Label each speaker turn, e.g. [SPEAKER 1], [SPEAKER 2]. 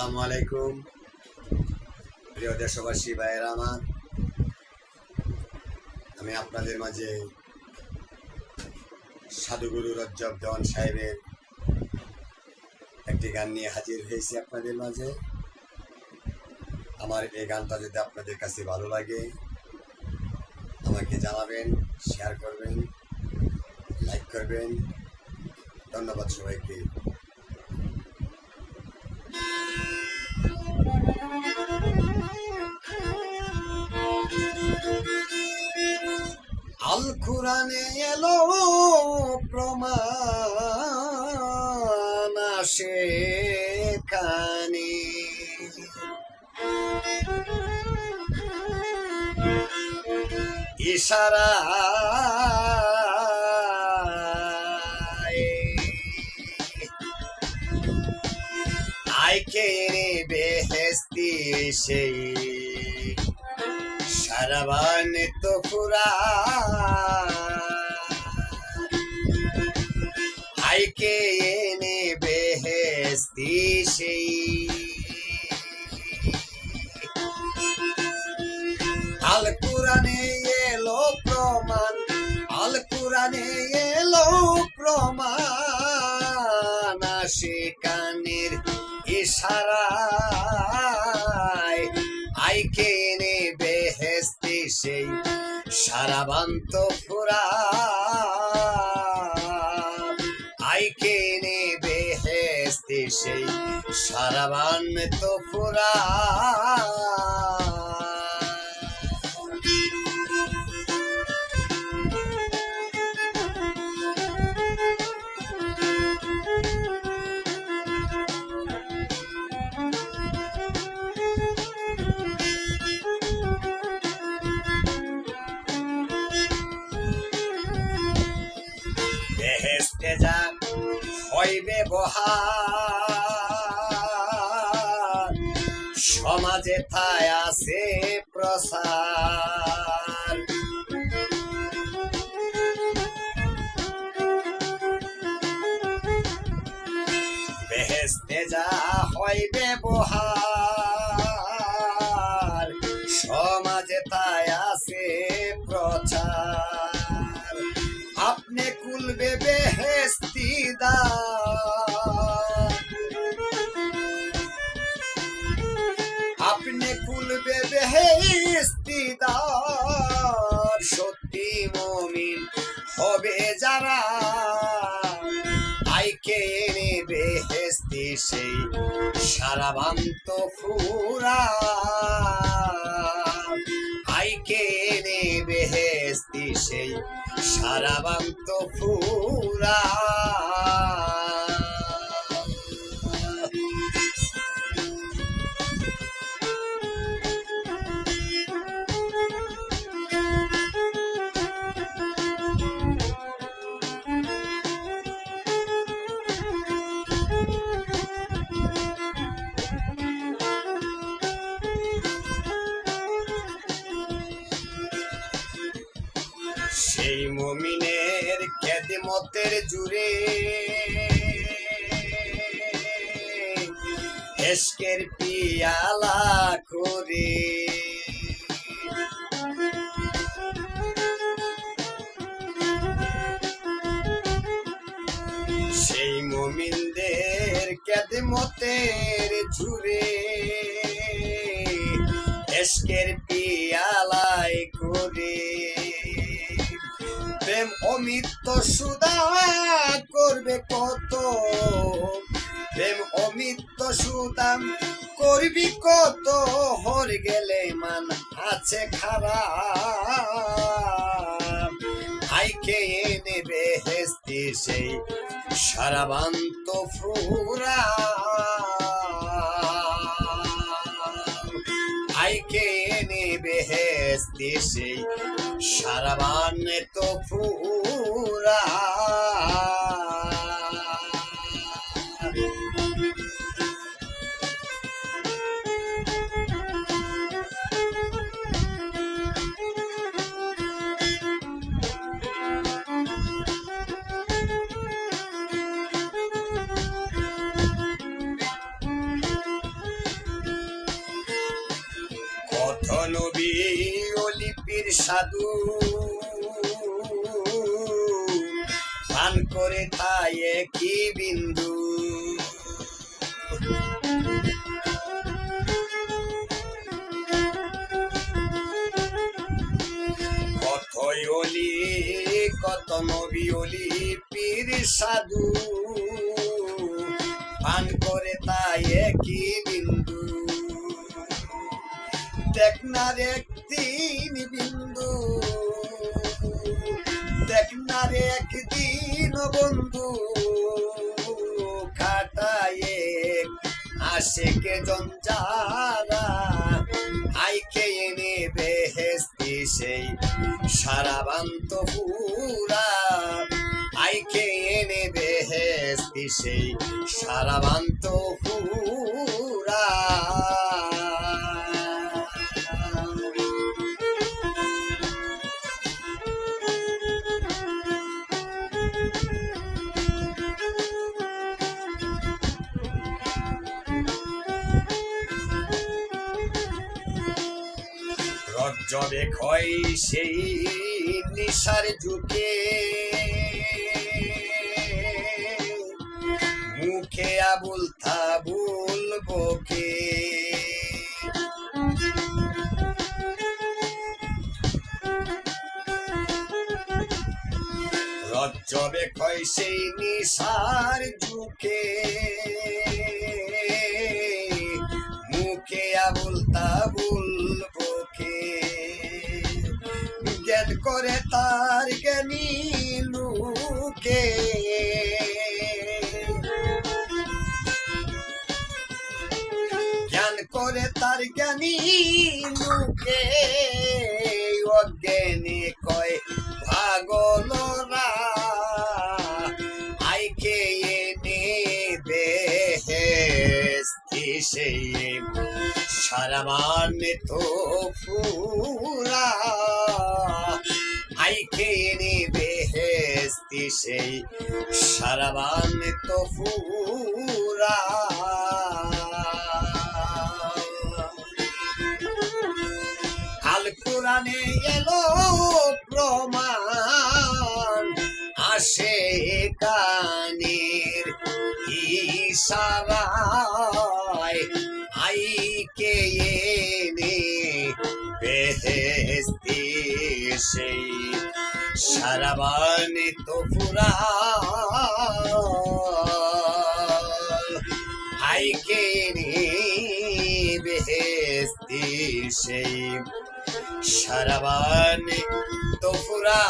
[SPEAKER 1] আসসালামু আলাইকুম। প্রিয় দেশবাসী, ভাইয়েরা আমার, আমি আপনাদের মাঝে সাধুগুরু রজ্জব দেওয়ান সাহেবের একটি গান নিয়ে হাজির হয়েছি আপনাদের মাঝে। আমার এই গানটা যদি আপনাদের কাছে ভালো লাগে, আমাকে জানাবেন শেয়ার করবেন লাইক করবেন। ধন্যবাদ সবাইকে। আল কোরআনে এলো প্রমাণ আসে কানে ইশারা সেই সারাবান তো পুরা আইকে এনে বেহেস্তি সেই। আল কোরআনে এলো প্রমাণ, আল কোরআনে এলো প্রমাণ। আসে কানের ইশারায় আইকে এনে বেহেস্তি সেই সারাবান্ত ফুরা আইকে এনে বেহেস্তি সেই তো ফুরা হইবে ব্যবহার। সমাজে তাই আছে প্রসার। বেহেস্তে যা হয় বহার যারা আইকে এনে বেহেস্তি সেই সারাবান্ত ফুরা। আইকে এনে বেহেস্তি সেই সারাবান্ত ফুরা। সেই মমিনের খেদমতের জুড়ে এসকের পিয়ালা করে। সেই মমিনদের কেদমতের ঝুরে এসকের পিয়ালায় করে। অমিত সুদা করবে কত? প্রেম অমিত সুদাম করবি কত? হর গেলে মান আছে খারাপ। আইকে নেবে হেস্তি সেই সারাবান্ত ফুরা? বেসতে সেই সারাবানে তো ফুরা। be সাধু। পান করে তাই কি বিন্দু। কত নবী অলি, পীর সাধু। পান করে তাই কি বিন্দু। দেখ না একদিন বিন্দু। একদিন বন্ধু খাটায়ে আসে কে জঞ্জারা আইকে এনে বেহেস্তি সেই সারাবান্ত পুরা আইকে এনে বেহেস্তি সেই সারাবান্ত পুরা রজ্জবে ক্ষয় সেই নিশার যুগে মুখে আবুল থাবুল বকে। রজ্জবে ক্ষয় সেই নিশার যুগে করে তার জ্ঞানী লুকে অজ্ঞানী কয় পাগলরা আইকে বেহেস্তি সেই সারা মানে তো ফুরা। আইকে এনে বেহেস্তি সেই সারা মানে তো ফুরা। আইকে এনে বেহেস্তি সেই সারাবানে তো পুরা এনে বেহেস্তি সেই সারাবানে তো পুরা